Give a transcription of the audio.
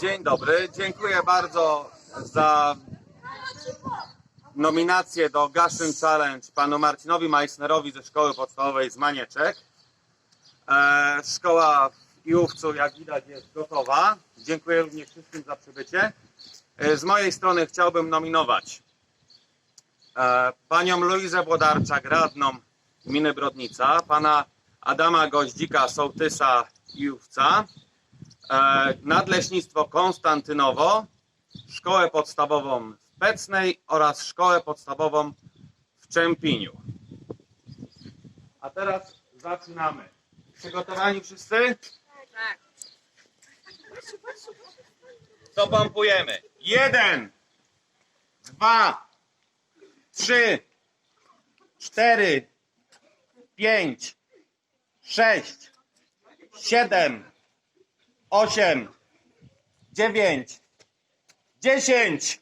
Dzień dobry, dziękuję bardzo za nominację do Gaszyn Challenge panu Marcinowi Meissnerowi ze Szkoły Podstawowej z Manieczek. E, szkoła w Iłówcu, jak widać, jest gotowa. Dziękuję również wszystkim za przybycie. E, z mojej strony chciałbym nominować e, panią Luizę Włodarczak, radną gminy Brodnica, pana Adama Goździka, sołtysa Iłówca, e, Nadleśnictwo Konstantynowo, Szkołę Podstawową w Pecnej oraz Szkołę Podstawową w Czempiniu. A teraz zaczynamy. Przygotowani wszyscy? Tak. To pompujemy. Jeden, dwa, trzy, cztery, pięć, sześć, siedem, osiem, dziewięć, dziesięć,